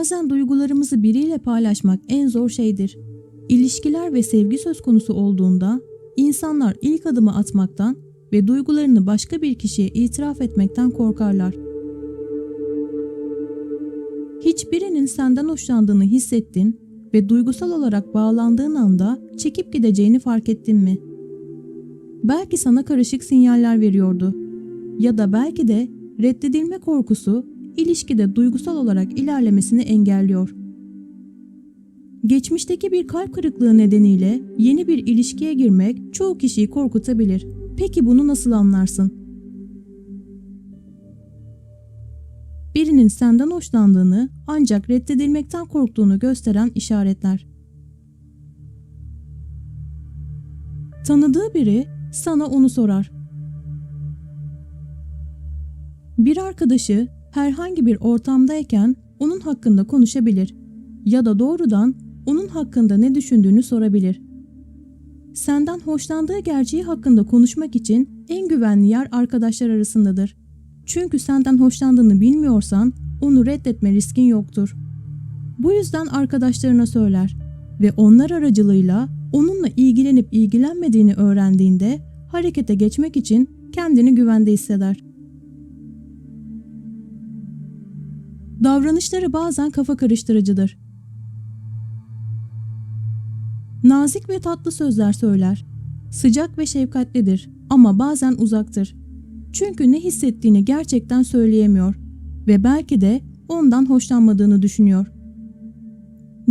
Bazen duygularımızı biriyle paylaşmak en zor şeydir. İlişkiler ve sevgi söz konusu olduğunda insanlar ilk adımı atmaktan ve duygularını başka bir kişiye itiraf etmekten korkarlar. Hiçbirinin senden hoşlandığını hissettin ve duygusal olarak bağlandığın anda çekip gideceğini fark ettin mi? Belki sana karışık sinyaller veriyordu. Ya da belki de reddedilme korkusu ilişkide duygusal olarak ilerlemesini engelliyor. Geçmişteki bir kalp kırıklığı nedeniyle yeni bir ilişkiye girmek çoğu kişiyi korkutabilir. Peki bunu nasıl anlarsın? Birinin senden hoşlandığını ancak reddedilmekten korktuğunu gösteren işaretler. Tanıdığı biri sana onu sorar. Bir arkadaşı herhangi bir ortamdayken onun hakkında konuşabilir ya da doğrudan onun hakkında ne düşündüğünü sorabilir. Senden hoşlandığı gerçeği hakkında konuşmak için en güvenli yer arkadaşlar arasındadır. Çünkü senden hoşlandığını bilmiyorsan onu reddetme riskin yoktur. Bu yüzden arkadaşlarına söyler ve onlar aracılığıyla onunla ilgilenip ilgilenmediğini öğrendiğinde harekete geçmek için kendini güvende hisseder. Davranışları bazen kafa karıştırıcıdır. Nazik ve tatlı sözler söyler. Sıcak ve şefkatlidir ama bazen uzaktır. Çünkü ne hissettiğini gerçekten söyleyemiyor ve belki de ondan hoşlanmadığını düşünüyor.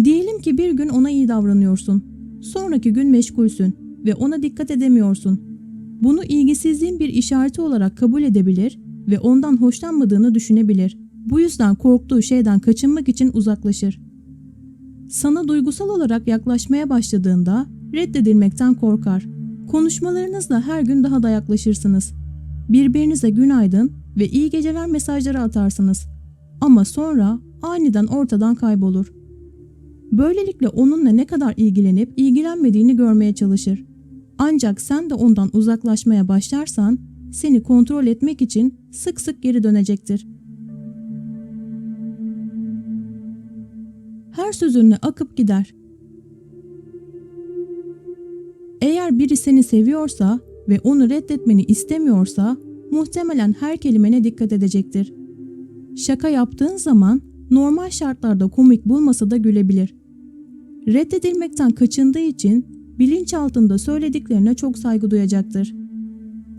Diyelim ki bir gün ona iyi davranıyorsun. Sonraki gün meşgulsün ve ona dikkat edemiyorsun. Bunu ilgisizliğin bir işareti olarak kabul edebilir ve ondan hoşlanmadığını düşünebilir. Bu yüzden korktuğu şeyden kaçınmak için uzaklaşır. Sana duygusal olarak yaklaşmaya başladığında reddedilmekten korkar. Konuşmalarınızla her gün daha da yaklaşırsınız. Birbirinize günaydın ve iyi geceler mesajları atarsınız. Ama sonra aniden ortadan kaybolur. Böylelikle onunla ne kadar ilgilenip ilgilenmediğini görmeye çalışır. Ancak sen de ondan uzaklaşmaya başlarsan seni kontrol etmek için sık sık geri dönecektir. Her sözünle akıp gider. Eğer biri seni seviyorsa ve onu reddetmeni istemiyorsa muhtemelen her kelimene dikkat edecektir. Şaka yaptığın zaman normal şartlarda komik bulmasa da gülebilir. Reddedilmekten kaçındığı için bilinçaltında söylediklerine çok saygı duyacaktır.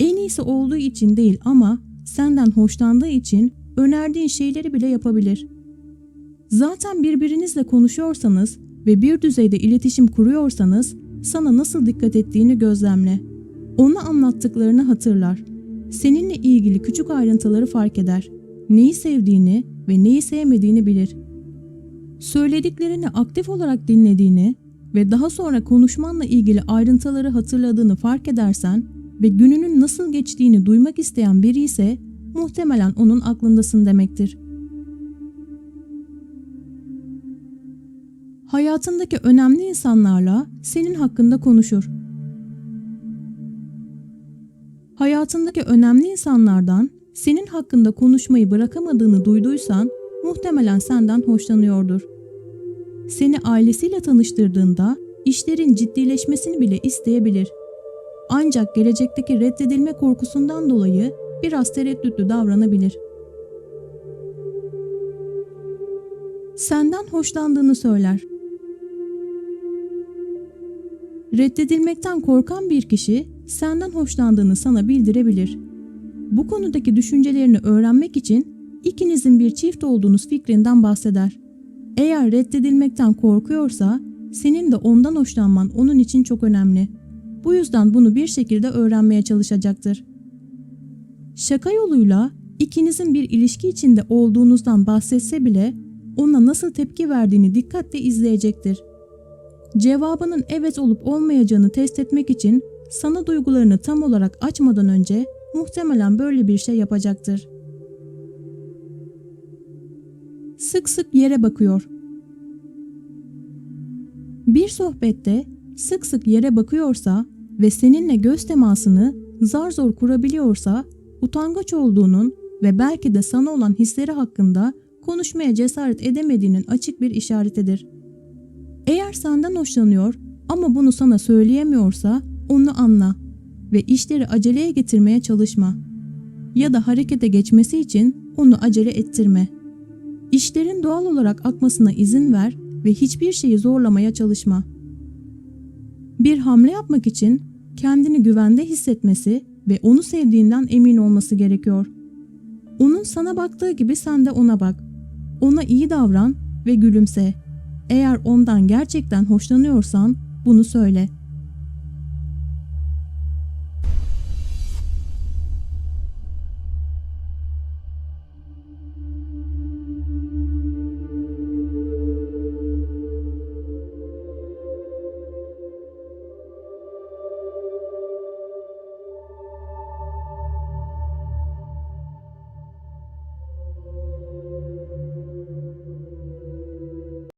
En iyisi olduğu için değil ama senden hoşlandığı için önerdiğin şeyleri bile yapabilir. Zaten birbirinizle konuşuyorsanız ve bir düzeyde iletişim kuruyorsanız sana nasıl dikkat ettiğini gözlemle. Ona anlattıklarını hatırlar. Seninle ilgili küçük ayrıntıları fark eder. Neyi sevdiğini ve neyi sevmediğini bilir. Söylediklerini aktif olarak dinlediğini ve daha sonra konuşmanla ilgili ayrıntıları hatırladığını fark edersen ve gününün nasıl geçtiğini duymak isteyen biri ise muhtemelen onun aklındasın demektir. Hayatındaki önemli insanlarla senin hakkında konuşur. Hayatındaki önemli insanlardan senin hakkında konuşmayı bırakamadığını duyduysan muhtemelen senden hoşlanıyordur. Seni ailesiyle tanıştırdığında işlerin ciddileşmesini bile isteyebilir. Ancak gelecekteki reddedilme korkusundan dolayı biraz tereddütlü davranabilir. Senden hoşlandığını söyler. Reddedilmekten korkan bir kişi senden hoşlandığını sana bildirebilir. Bu konudaki düşüncelerini öğrenmek için ikinizin bir çift olduğunuz fikrinden bahseder. Eğer reddedilmekten korkuyorsa senin de ondan hoşlanman onun için çok önemli. Bu yüzden bunu bir şekilde öğrenmeye çalışacaktır. Şaka yoluyla ikinizin bir ilişki içinde olduğunuzdan bahsetse bile ona nasıl tepki verdiğini dikkatle izleyecektir. Cevabının evet olup olmayacağını test etmek için sana duygularını tam olarak açmadan önce muhtemelen böyle bir şey yapacaktır. Sık sık yere bakıyor. Bir sohbette sık sık yere bakıyorsa ve seninle göz temasını zar zor kurabiliyorsa utangaç olduğunun ve belki de sana olan hisleri hakkında konuşmaya cesaret edemediğinin açık bir işaretidir. Eğer senden hoşlanıyor ama bunu sana söyleyemiyorsa onu anla ve işleri aceleye getirmeye çalışma. Ya da harekete geçmesi için onu acele ettirme. İşlerin doğal olarak akmasına izin ver ve hiçbir şeyi zorlamaya çalışma. Bir hamle yapmak için kendini güvende hissetmesi ve onu sevdiğinden emin olması gerekiyor. Onun sana baktığı gibi sen de ona bak. Ona iyi davran ve gülümse. Eğer ondan gerçekten hoşlanıyorsan bunu söyle.